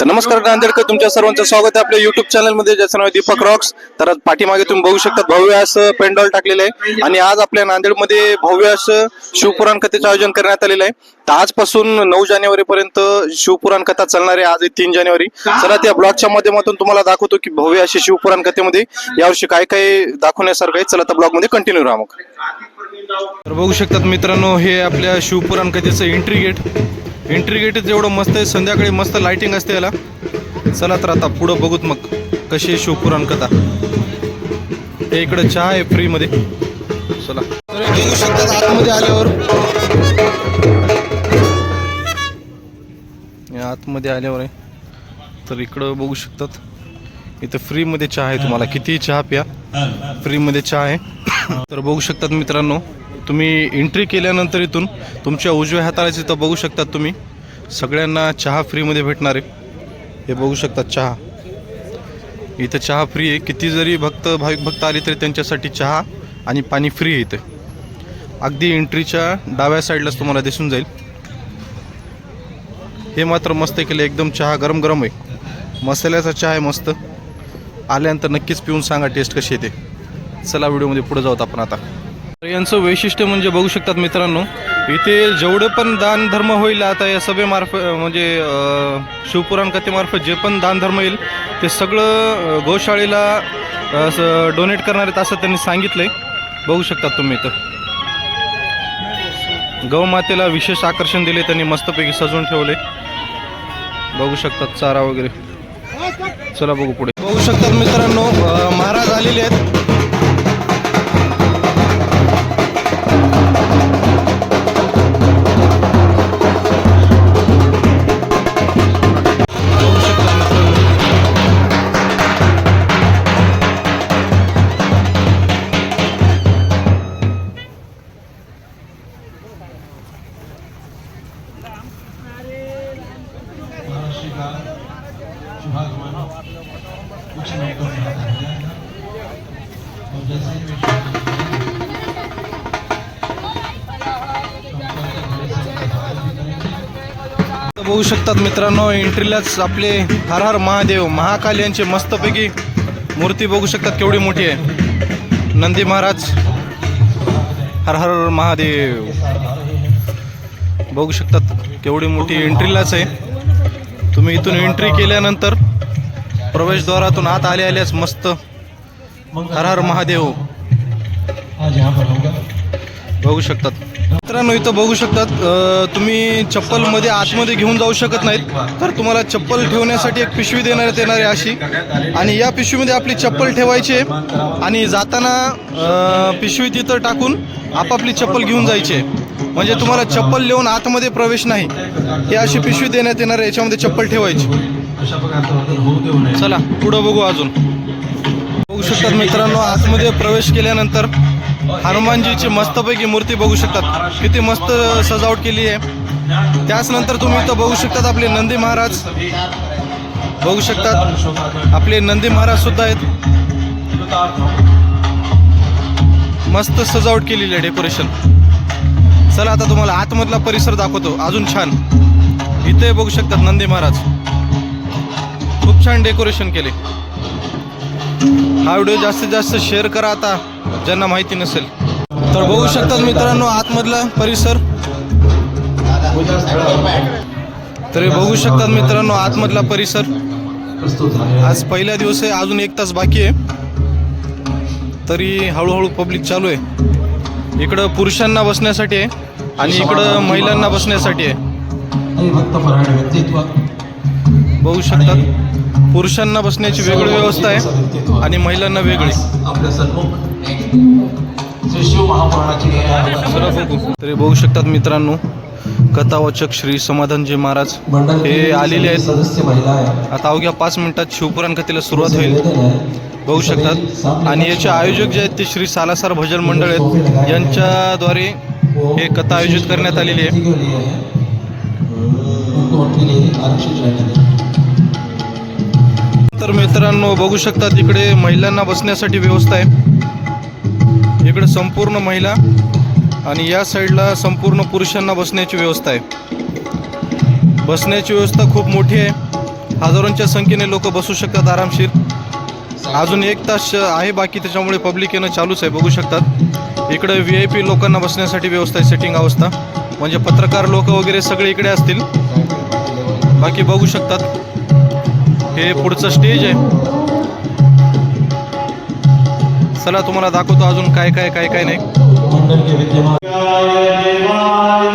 तर नमस्कार नांदेडकर तुमच्या सर्वांचं स्वागत आहे आपल्या युट्यूब चॅनलमध्ये ज्याचं नाव आहे दीपक रॉक्स तर आज पाठीमागे तुम्ही बघू शकता भव्य असं पेंडॉल टाकलेलं आहे. आणि आज आपल्या नांदेडमध्ये भव्य असं शिवपुराण कथेचं आयोजन करण्यात आलेलं आहे. तर आजपासून नऊ जानेवारी पर्यंत शिवपुराण कथा चालणार आहे. आज तीन जानेवारी. चला त्या ब्लॉगच्या माध्यमातून तुम्हाला दाखवतो की भव्य अशी शिवपुराण कथेमध्ये यावर्षी काय काय दाखवण्यासारखं आहे. चला तर ब्लॉगमध्ये कंटिन्यू राहा मग. तर बघू शकतात मित्रांनो हे आपल्या शिवपुराण कथेचं एंट्री गेट एंट्री गेट जेवढं मस्त आहे संध्याकाळी मस्त लाइटिंग असते याला. चला तर आता पुढं बघूत मग कशी आहे शिवपुराण कथा. हे इकडे चहा आहे फ्रीमध्ये चला. शकतात आतमध्ये आल्यावर. आतमध्ये आल्यावर आहे. तर इकडं बघू शकतात. इथं फ्रीमध्ये चहा आहे तुम्हाला. कितीही चहा प्या. फ्रीमध्ये चहा आहे. तर बघू शकतात मित्रांनो. तुम्ही एंट्री केल्यानंतर इथून तुमच्या उजव्या हाताला तिथं बघू शकतात तुम्ही सगळ्यांना चहा फ्रीमध्ये भेटणार आहे. हे बघू शकतात चहा. इथं चहा फ्री आहे. किती जरी भक्त भाविक भक्त आले तरी त्यांच्यासाठी चहा आणि पाणी फ्री आहे इथं. अगदी एंट्रीच्या डाव्या साईडलाच तुम्हाला दिसून जाईल. हे मात्र मस्त केलं. एकदम चहा गरम गरम आहे. मसाल्याचा चहा आहे मस्त. आल्यानंतर नक्कीच पिऊन सांगा टेस्ट कशी येते चला व्हिडिओमध्ये पुढे जाऊत आपण आता. यांचं वैशिष्ट्य म्हणजे बघू शकतात मित्रांनो इथे जेवढं पण दान धर्म होईल आता या सभेमार्फत म्हणजे शिवपुराण कथेमार्फत जे पण दान धर्म येईल ते सगळं गोशाळेला असं डोनेट करणार आहेत असं त्यांनी सांगितलंय. बघू शकतात तुम्ही इथं. गौमातेला विशेष आकर्षण दिले त्यांनी मस्तपैकी सजवून ठेवले बघू शकतात चारा वगैरे. चला बघू पुढे. बघू शकतात मित्रांनो महाराज आलेले आहेत. महाराष्ट्र का शुभागमन कुछ है और जैसे ही बघू शकतात मित्रांनो एंट्रीलाच आपले हर हर महादेव महाकाल यांचे मस्तपैकी मूर्ती बघू शकतात केवढी मोठी आहे. नंदी महाराज हर हर महादेव. बघू शकतात केवढी मोठी एंट्रीलाच आहे. तुम्ही इथून एंट्री केल्यानंतर प्रवेशद्वारातून आत आले आल्यास मस्त. हर हर महादेव. बघू शकतात. मित्रांनो इथं बघू शकतात तुम्ही चप्पलमध्ये आतमध्ये घेऊन जाऊ शकत नाहीत. तर तुम्हाला चप्पल ठेवण्यासाठी एक पिशवी देण्यात येणार आहे अशी. आणि या पिशवीमध्ये आपली चप्पल ठेवायची आहे. आणि जाताना पिशवी तिथं टाकून आपापली चप्पल घेऊन जायची आहे. म्हणजे तुम्हाला चप्पल लिहून आतमध्ये प्रवेश नाही. ही अशी पिशवी देण्यात येणार आहे याच्यामध्ये चप्पल ठेवायची. चला पुढं बघू अजून. बघू शकतात मित्रांनो आतमध्ये प्रवेश केल्यानंतर हनुमानजीची मस्तपैकी मूर्ती बघू शकतात. किती मस्त सजावट केली आहे. त्याच नंतर तुम्ही इथं बघू शकतात आपले नंदी महाराज. बघू शकतात आपले नंदी महाराज सुद्धा आहेत. मस्त सजावट केलेली आहे डेकोरेशन. चला आता तुम्हाला आतमधला परिसर दाखवतो. अजून छान. इथे बघू शकतात नंदी महाराज. खूप छान डेकोरेशन केले. हा व्हिडिओ जास्तीत जास्त शेअर करा आता ज्यांना माहिती नसेल. तर बघू शकतात मित्रांनो आतमधला परिसर. तर बघू शकतात मित्रांनो आतमधला परिसर. आज पहिला दिवस आहे अजून एक तास बाकी आहे. तरी हळूहळू पब्लिक चालू आहे. इकडं पुरुषांना बसण्यासाठी आहे आणि इकडं महिलांना बसण्यासाठी आहे. बघू शकतात पुरुषांना बसण्याची वेगळी व्यवस्था आहे आणि महिलांना वेगळी. बघू तरी बघू शकतात मित्रांनो कथावाचक श्री समाधानजी महाराज हे आलेले आहेत. आता अवघ्या पाच मिनिटात शिवपुराण कथेला सुरुवात होईल. बघू शकतात. आणि याचे आयोजक जे आहेत ते श्री सालासार भजन मंडळ आहेत. यांच्याद्वारे हे कथा आयोजित करण्यात आलेली आहे. तर मित्रांनो बघू शकतात इकडे महिलांना बसण्यासाठी व्यवस्था आहे. इकडे संपूर्ण महिला आणि या साईडला संपूर्ण पुरुषांना बसण्याची व्यवस्था आहे. बसण्याची व्यवस्था खूप मोठी आहे. हजारोंच्या संख्येने लोक बसू शकतात आरामशीर. अजून एक तास आहे बाकी त्याच्यामुळे पब्लिक येणं चालूच आहे बघू शकतात. इकडे व्ही आय पी लोकांना बसण्यासाठी व्यवस्था आहे सेटिंग अवस्था. म्हणजे पत्रकार लोक वगैरे सगळे इकडे असतील. बाकी बघू शकतात. हे पुढचं स्टेज आहे. चला तुम्हाला दाखवतो अजून काय काय काय काय नाही. मंडल के विद्यमान। देवाय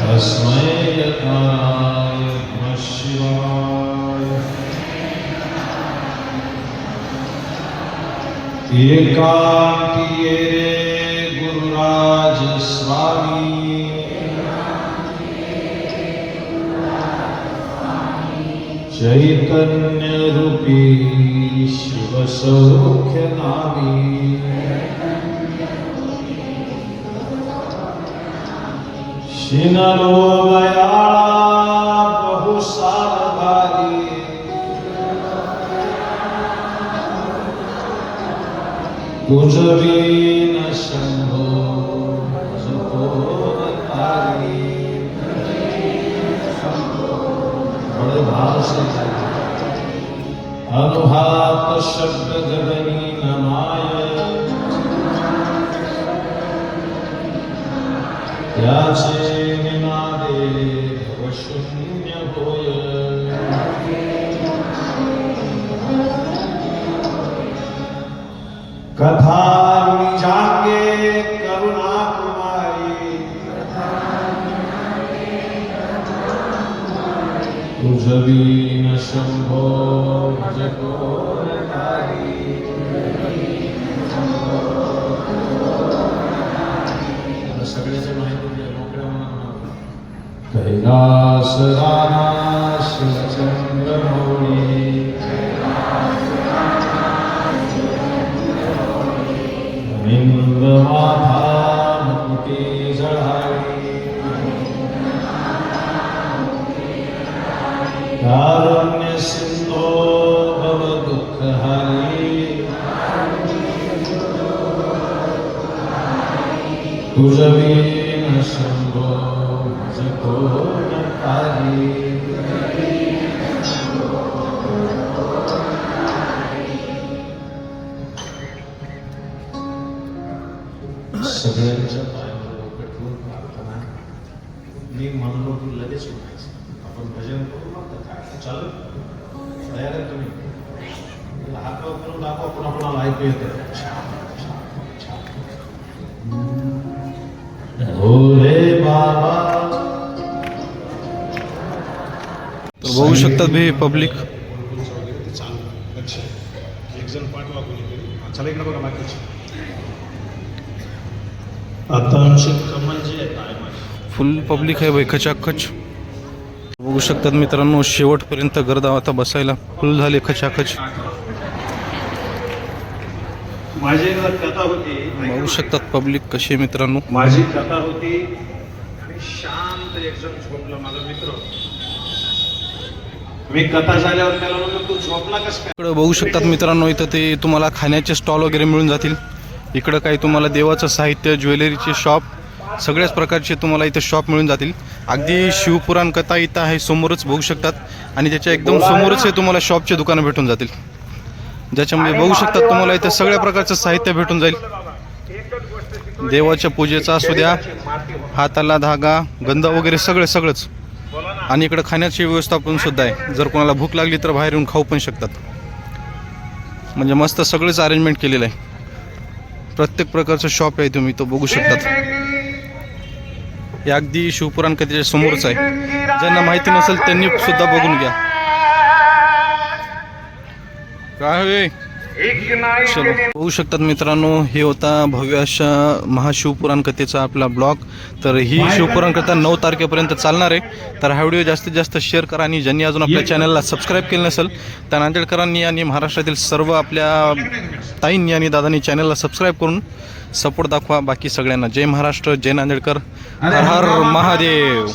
तस्मै गुरुराज स्वामी चैतन्यरूपी शिवसौख्य नामी शिनलो मयाळा बहुसारभारी तुझवीन દર્શન થાય અનુહાત શબ્દ જગની નમાય ત્યાં છે નિમાદે ભવશૂન્ય હોય કથા જાગે કરુણા કુમારી તુજવી शंभो जगोरकारी आता सगळ्याचे माहिती द्या, मोकळ्या मनानं. कैलास राणा शिवचंद्र मौली निंद माथा मुकुटी जळाली कारुण्य तुझवीन शंभो जगो नकारी सगळ्यांच्या पायावर डोकं प्रार्थना. मी म्हणलो की लगेच म्हणायचं. आपण भजन करू मग काय? चालू? तयार आहे तुम्ही? हात वर करून दाखवा पुन्हा पुन्हा ऐकू येतं. जे आहेत आहे माझे फुल पब्लिक आहे बाई खचाखच. बघू शकतात मित्रांनो शेवटपर्यंत गर्दा आता बसायला. फुल झाले खचाखच. माझी कथा होती. बघू शकतात पब्लिक कशी आहे मित्रांनो. माझी कथा होती आणि शांत एक जण झोपला माझा मित्र. मी कथा झाल्यावर त्याला म्हणलं तू झोपला कसं इकडं बघू शकतात मित्रांनो इथं ते तुम्हाला खाण्याचे स्टॉल वगैरे मिळून जातील. इकडं काही तुम्हाला देवाचं साहित्य ज्वेलरीचे शॉप सगळ्याच प्रकारचे तुम्हाला इथं शॉप मिळून जातील. अगदी शिवपुराण कथा इथं आहे समोरच बघू शकतात. आणि त्याच्या एकदम समोरच हे तुम्हाला शॉपचे दुकानं भेटून जातील. ज्याच्यामध्ये बघू शकतात तुम्हाला इथं सगळ्या प्रकारचं साहित्य भेटून जाईल. देवाच्या पूजेचा असू द्या हाताला धागा गंध वगैरे सगळं सगळंच. आणि इकडं खाण्याची व्यवस्था पण सुद्धा आहे. जर कोणाला भूक लागली तर बाहेर येऊन खाऊ पण शकतात. म्हणजे मस्त सगळंच अरेंजमेंट केलेलं आहे. प्रत्येक प्रकारचं शॉप आहे तुम्ही तो बघू शकतात. हे अगदी शिवपुराण कथेच्या समोरच आहे. ज्यांना माहिती नसेल त्यांनी सुद्धा बघून घ्या. काय बघू शकतात मित्रांनो हे होता भव्य अशा महाशिवपुराण कथेचा आपला ब्लॉग. तर ही शिवपुराण कथा नऊ तारखेपर्यंत चालणार आहे. तर हा व्हिडिओ जास्तीत जास्त शेअर करा आणि ज्यांनी अजून आपल्या चॅनलला सबस्क्राईब केलं नसेल त्या नांदेडकरांनी आणि महाराष्ट्रातील सर्व आपल्या ताईंनी आणि दादांनी चॅनलला सबस्क्राईब करून सपोर्ट दाखवा. बाकी सगळ्यांना जय महाराष्ट्र जय नांदेडकर. हर हर महादेव.